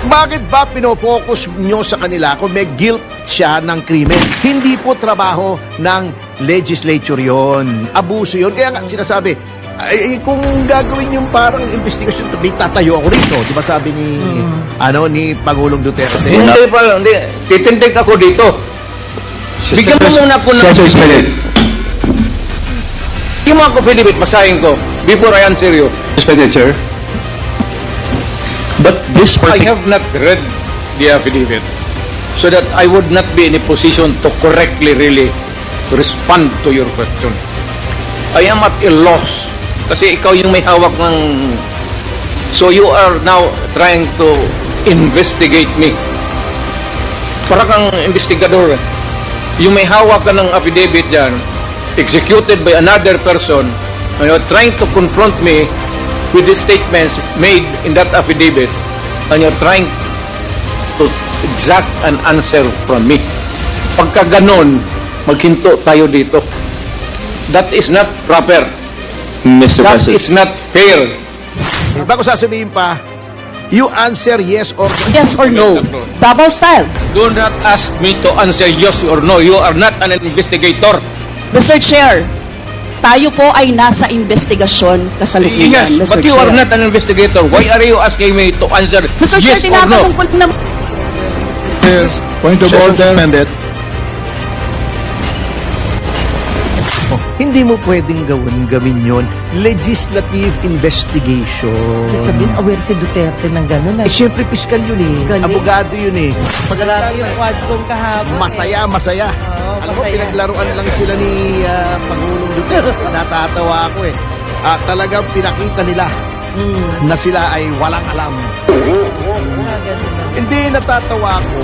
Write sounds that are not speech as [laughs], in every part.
Bakit ba pinofocus nyo sa kanila kung may guilt siya ng krimen? Hindi po trabaho ng legislature yon. Abuso yon. Kaya nga sinasabi, ay, ay, kung gagawin yung parang investigasyon, may tatayo ako rito. Di ba sabi ni, ano, ni Pangulong Duterte? Hindi pa, hindi. Titindig ako dito. Bigyan mo muna po ng... Sir, Sir, Sir, Hindi mo ako, Philip, basahin ko before I answer you. Suspended, sir. But this I have not read the affidavit so that I would not be in a position to correctly really respond to your question. I am at a loss kasi ikaw yung may hawak ng... So you are now trying to investigate me. Para kang investigador. Yung may hawak ka ng affidavit dyan, executed by another person, and you're trying to confront me with the statements made in that affidavit, and you're trying to exact an answer from me. Pagka ganon, maghinto tayo dito. That is not proper. Mr. That President. is not fair. Bago sasabihin pa, you answer yes or no. Yes or no? Davao style. Do not ask me to answer yes or no. You are not an investigator. Mr. Chair, tayo po ay nasa investigasyon kasalukuyan, Yes, Mr. but you Chair. are not an investigator. Why are you asking me to answer Mr. yes Chair, or no? tinatanong ko na... Point of order. suspended. Hindi mo pwedeng gawin gawin yon legislative investigation. Sabihin, aware si Duterte ng gano'n. Eh, syempre, piskal yun eh. Galing. Abogado yun eh. Pagkatapos Grabe yung quadcom kahapon. Masaya, masaya. Oo, Alam mo, masaya. pinaglaruan lang sila ni ah, Pangulong Duterte. [laughs] Natatawa ako eh. Ah, talagang pinakita nila Mm. na sila ay walang alam. Mga ganun lang. Hindi, natatawa ako.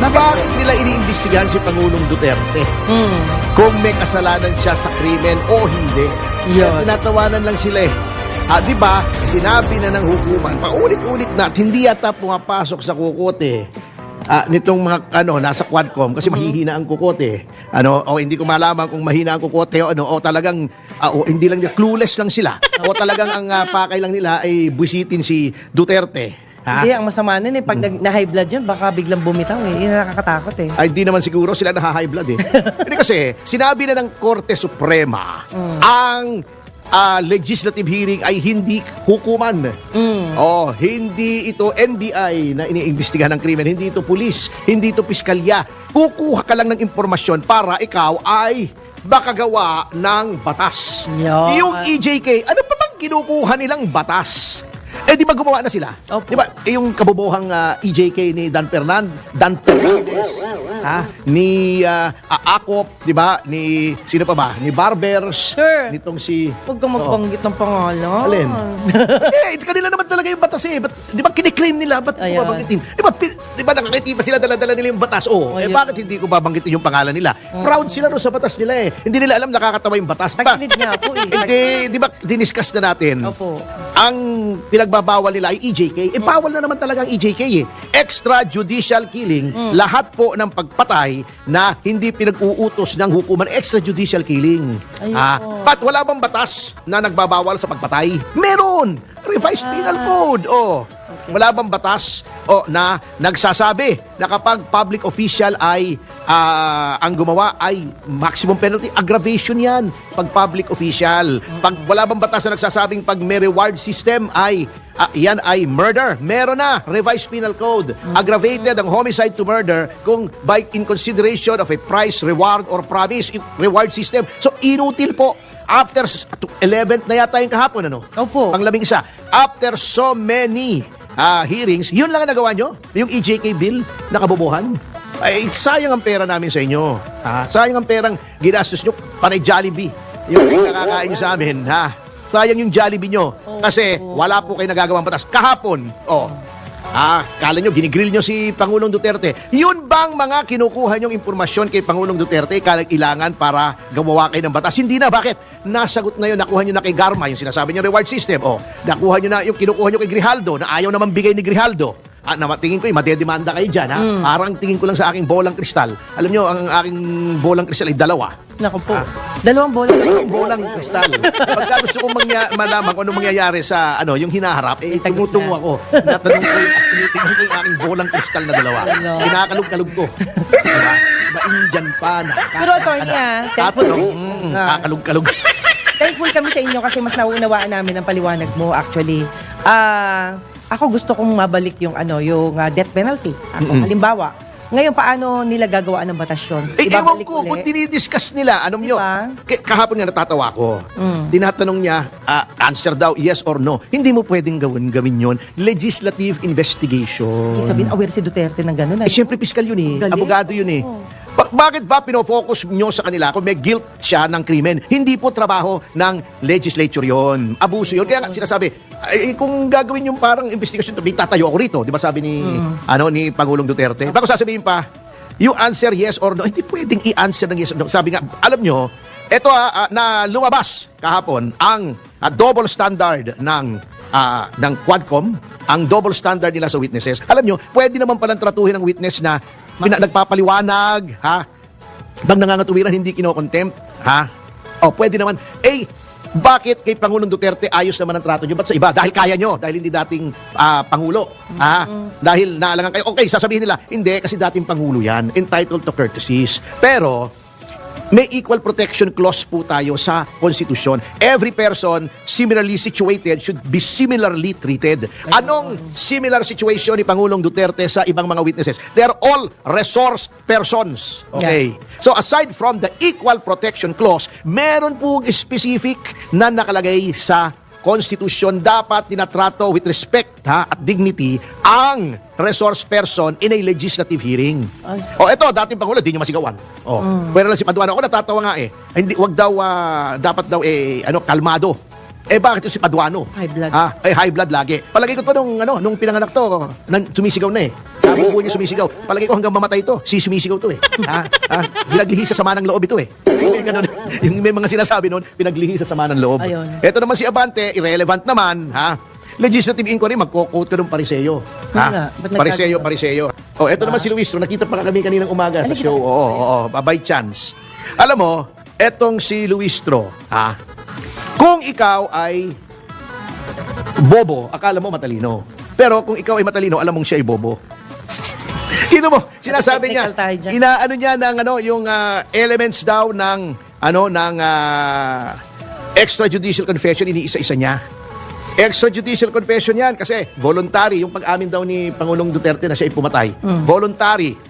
Bakit nila iniimbestigahan si Pangulong Duterte? Mm. Kung may kasalanan siya sa krimen o hindi. Kaya Yun. tinatawanan lang sila eh. Ah, di ba? Sinabi na ng hukuman, paulit-ulit na, at hindi yata pumapasok sa kukote. Ah, nitong mga ano nasa Quadcom kasi mahihina ang kukote. Ano, o hindi ko malaman kung mahina ang kukote o ano o talagang ah, o hindi lang clueless lang sila. o talagang ang ah, pakay lang nila ay busitin si Duterte. Ha? Hindi, ang masama nun eh. Pag nag- na-high blood yun, baka biglang bumitaw eh. Yun ang nakakatakot eh. Ay, di naman siguro sila naha-high blood eh. [laughs] Hindi kasi, sinabi na ng Korte Suprema, ang ah, legislative hearing ay hindi hukuman. Oh, hindi ito NBI na iniimbestigahan ng krimen, hindi ito pulis, hindi ito piskalya. Kukuha ka lang ng impormasyon para ikaw ay makagawa ng batas. Yun. Yung EJK, ano pa bang kinukuha nilang batas? Eh, di ba gumawa na sila? Opo. Di ba? Eh, yung kabubuhang ah, EJK ni Dan Fernand, Dan Fernandez, ha? Ni ah, ah, Akop, di ba? Ni, sino pa ba? Ni Barbers. Sir. Nitong si... Huwag kang magbanggit ng pangalan. Alin? [laughs] eh, kanila naman talaga yung batas eh. Ba't, di ba kiniklaim nila? Ba't ko Ayan. babanggitin? Di ba, pi- di ba nakakiti pa sila dala-dala nila yung batas? Oh, eh Ayan. bakit hindi ko babanggitin yung pangalan nila? Proud sila no sa batas nila eh. Hindi nila alam nakakatawa yung batas. Ba? Tagilid nga po eh. [laughs] Hindi, di ba, diniscuss na natin. Opo. Ang pinagbabawal nila ay EJK. Eh, bawal na naman talaga ang EJK eh. Extrajudicial killing, lahat po ng pagpatay na hindi pinag-uutos ng hukuman, extrajudicial killing. Ayun Ah. But wala bang batas na nagbabawal sa pagpatay? Meron! Revised Penal Code. Oh. Wala bang batas o na nagsasabi na kapag public official ay ah, ang gumawa ay maximum penalty aggravation 'yan pag public official. Pag wala bang batas na nagsasabing pag may reward system ay ah, yan ay murder. Meron na revised penal code. Aggravated ang homicide to murder kung by in consideration of a price, reward or promise reward system. So inutil po after s- 11th na yata yung kahapon ano? Opo. Panglaming isa. After so many ah, hearings, yun lang ang nagawa nyo? Yung EJK bill na kabubuhan? Ay, sayang ang pera namin sa inyo. Ha? Sayang ang perang ginastos nyo panay Jollibee. Yung nakakain nyo sa amin. Ha? Sayang yung Jollibee nyo. Kasi wala po kayo nagagawang batas. Kahapon, oh, Ah, kala nyo, ginigrill nyo si Pangulong Duterte. Yun bang mga kinukuha nyong impormasyon kay Pangulong Duterte kailangan para gumawa kayo ng batas? Hindi na. Bakit? Nasagot na yun, nakuha nyo na kay Garma, yung sinasabi nyo reward system. Oh, nakuha nyo na yung kinukuha nyo kay Grijaldo na ayaw naman bigay ni Grijaldo. Ah, na tingin ko, eh, madedemanda kayo dyan, ha? Parang tingin ko lang sa aking bolang kristal. Alam nyo, ang aking bolang kristal ay dalawa. Naku po. Dalawang bola. Dalawang bolang kristal. Pagka gusto kong mangya, malaman kung ano mangyayari sa ano, yung hinaharap, eh, Isagot tumutungo ako. Natanong ko, yung- tinitingnan ko yung aking bolang kristal na dalawa. Hello. Kinakalog-kalog ko. Diba? Diba, Indian pa na. Pero, attorney, ah, thankful- Tatanong, mm, Ah. kakalog-kalog. Thankful kami sa inyo kasi mas nauunawaan namin ang paliwanag mo actually. Ah, ako gusto kong mabalik yung ano, yung ah, death penalty. Ako, halimbawa, ngayon paano nila gagawa ng batas yun? Eh, ewan Ibabalik ko, uli? kung dinidiscuss nila, anong nyo, Diba? k- kahapon nga natatawa ko. Mm. Tinatanong niya, ah, answer daw, yes or no. Hindi mo pwedeng gawin, gawin yon Legislative investigation. Ibig sabihin, aware si Duterte ng gano'n. Eh, siyempre, piskal yun eh. Galing. Abogado yun eh. Oo. Ba- bakit ba pinofocus nyo sa kanila kung may guilt siya ng krimen? Hindi po trabaho ng legislature yon. Abuso yun. Kaya nga sinasabi, ay, kung gagawin yung parang investigation, may tatayo ako rito. Di ba sabi ni, ano, ni Pangulong Duterte? Bago sasabihin pa, you answer yes or no. Hindi pwedeng i-answer ng yes or no. Sabi nga, alam nyo, ito ah, ah, na lumabas kahapon ang ah, double standard ng ah, ng Quadcom, ang double standard nila sa witnesses. Alam nyo, pwede naman palang tratuhin ng witness na pina, nagpapaliwanag, ha? Bang nangangatuwiran, hindi kinokontempt, ha? O, pwede naman. Eh, bakit kay Pangulong Duterte ayos naman ang trato nyo? Ba't sa iba? Dahil kaya nyo. Dahil hindi dating ah, Pangulo. Ha? Dahil naalangan kayo. Okay, sasabihin nila, hindi, kasi dating Pangulo yan. Entitled to courtesies. Pero, may equal protection clause po tayo sa konstitusyon. Every person similarly situated should be similarly treated. Anong similar situation ni Pangulong Duterte sa ibang mga witnesses? They're all resource persons. Okay. So aside from the equal protection clause, meron po specific na nakalagay sa konstitusyon dapat tinatrato with respect ha, at dignity ang resource person in a legislative hearing. O eto, dating Pangulo, di nyo masigawan. O, pero lang si Paduano, ako natatawa nga eh. Hindi, wag daw, ah, dapat daw eh, ano, kalmado. Eh bakit yung si Paduano? High blood. Ha? Eh high blood lagi. Palagi ko pa nung ano, nung pinanganak to, nan, sumisigaw na eh. Sabi po niya sumisigaw. Palagi ko hanggang mamatay to, si sumisigaw to eh. ha? ha? Pinaglihi sa sama ng loob ito eh. Yung, ganun, [laughs] yung may mga sinasabi noon, pinaglihi sa sama ng loob. Ayun. Ito naman si Abante, irrelevant naman, ha? Legislative inquiry, magkukot ka ng pariseyo. Ha? ba't Pariseyo, pariseyo. Oh, ito naman si Luis, nakita pa kami kaninang umaga sa show. Oo, oo, oo, by chance. Alam mo, etong si Luistro, ha? Kung ikaw ay bobo, akala mo matalino. Pero kung ikaw ay matalino, alam mong siya ay bobo. Kino mo, sinasabi niya, inaano niya ng ano, yung ah, elements daw ng ano ng ah, extrajudicial confession iniisa-isa niya. Extrajudicial confession yan kasi voluntary yung pag-amin daw ni Pangulong Duterte na siya ay pumatay. Voluntary.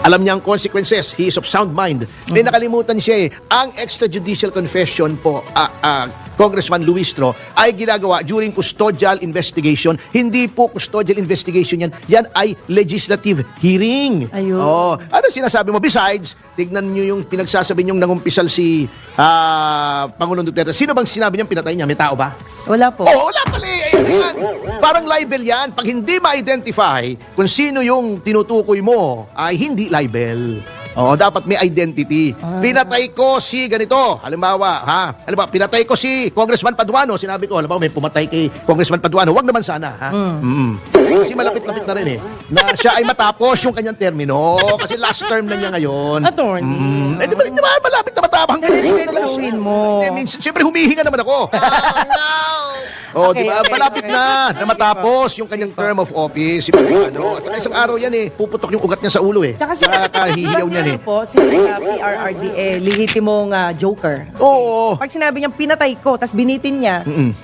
Alam niya ang consequences. He is of sound mind. May nakalimutan siya eh. Ang extrajudicial confession po, ah, ah, Congressman Luistro, ay ginagawa during custodial investigation. Hindi po custodial investigation yan. Yan ay legislative hearing. Ayun. Oh, ano sinasabi mo? Besides, tignan niyo yung pinagsasabi niyong nangumpisal si ah, Pangulong Duterte. Sino bang sinabi niyang pinatay niya? May tao ba? Wala po. Oo, wala pala eh. Ayun yan. Parang libel yan. Pag hindi ma-identify kung sino yung tinutukoy mo, ay hindi libel. Oo, dapat may identity. Pinatay ko si ganito. Halimbawa, ha? Halimbawa, pinatay ko si Congressman Paduano. Sinabi ko, halimbawa, may pumatay kay Congressman Paduano. Wag naman sana, ha? Mm. Kasi malapit-lapit na rin eh. Na siya ay matapos yung kanyang termino. Kasi last term na niya ngayon. Attorney. Mm. Eh, di ba, di ba, malapit na matapang. Eh, siyempre humihinga naman ako. Oh, [laughs] Okay, di ba? okay, Malapit okay. na na matapos yung kanyang term of office. Si Paduano. At saka isang araw yan eh. Puputok yung ugat niya sa ulo eh. Tsaka si Kakahihiyaw niyan eh. ano po, si uh, PRRD, eh, lihitimong uh, joker. Oo. Pag sinabi niyang pinatay ko, tapos binitin niya,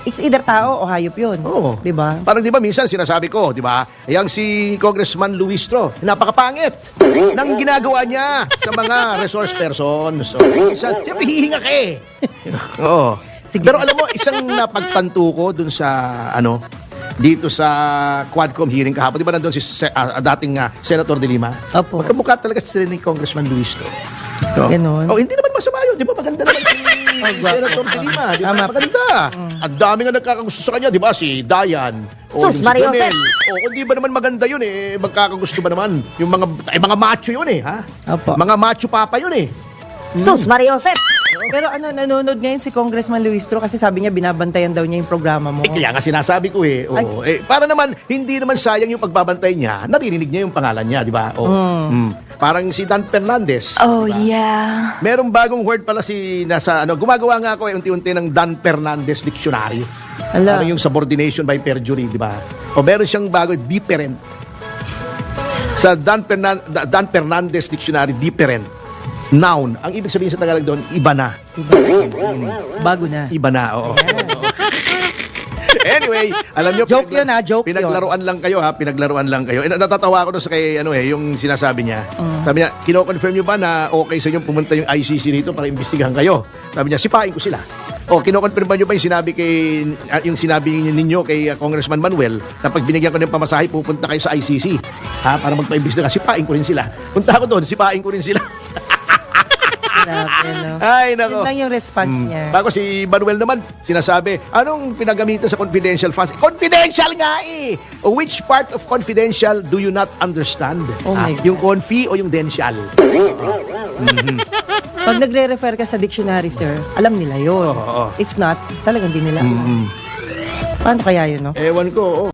it's either tao o hayop yun. Oo. Di ba? Parang di ba minsan sinasabi ko, di ba? Yang si Congressman Luistro, napakapangit ng ginagawa niya sa mga resource persons. So, minsan, siyempre hihinga ka eh. [laughs] Oo. Sige. Pero alam mo, isang napagtanto ko dun sa, ano, dito sa Quadcom hearing kahapon. Di ba nandun si ah, dating ah, Senator De Lima? Opo. Magkamukha talaga sila ni Congressman Luistro. So, Ganon. Oh, hindi naman masama yun. Di ba? Maganda naman si [laughs] gwapo. Senator De Lima. Di ba? Maganda. Ang dami nga nagkakagusto sa kanya. Di ba? Si Dayan. O Sus, si Mario. Jose. O, kung di ba naman maganda yun eh. Magkakagusto ba naman? Yung mga, eh, mga macho yun eh. Ha? Opo. Mga macho papa yun eh. Sus, Mario Josep. [laughs] Pero ano, nanonood ngayon si Congressman Luistro kasi sabi niya binabantayan daw niya yung programa mo. Eh, kaya nga sinasabi ko eh. Oo. Eh, para naman, hindi naman sayang yung pagbabantay niya, naririnig niya yung pangalan niya, di ba? Oo. Mm. Parang si Dan Fernandez. Oh, yeah. Merong bagong word pala si nasa ano, gumagawa nga ako eh unti-unti ng Dan Fernandez dictionary. Ala. Ano yung subordination by perjury, di ba? O meron siyang bago different. Sa Dan, Fernan- Da- Dan Fernandez dictionary, different. Noun. Ang ibig sabihin sa Tagalog doon, iba na. Bago na. Iba na, oo. anyway, alam niyo Joke yun, ha? Joke yun. pinaglaruan lang kayo ha, pinaglaruan lang kayo. Eh, natatawa ako doon sa kay ano eh, yung sinasabi niya. Sabi niya, kino-confirm niyo ba na okay sa inyo pumunta yung ICC dito para imbestigahan kayo? Sabi niya, sipain ko sila. O, kino-confirm ba niyo ba yung sinabi kay ah, yung sinabi ninyo kay ah, Congressman Manuel na pag binigyan ko ng pamasahe pupunta kayo sa ICC ha para magpaimbestiga sipain ko rin sila. Punta ako doon, sipain ko rin sila. [laughs] Grabe, no? [laughs] Ay Yun nako. lang yung response niya. Bago si Manuel naman, sinasabi, anong pinagamitan sa confidential funds? Confidential nga eh! Which part of confidential do you not understand? Oh my Ah, yung confi o yung dential? [laughs] Pag nagre-refer ka sa dictionary, sir, alam nila yun. Oo, oo. If not, talagang hindi nila alam. Paano kaya yun, no? Ewan ko, oh.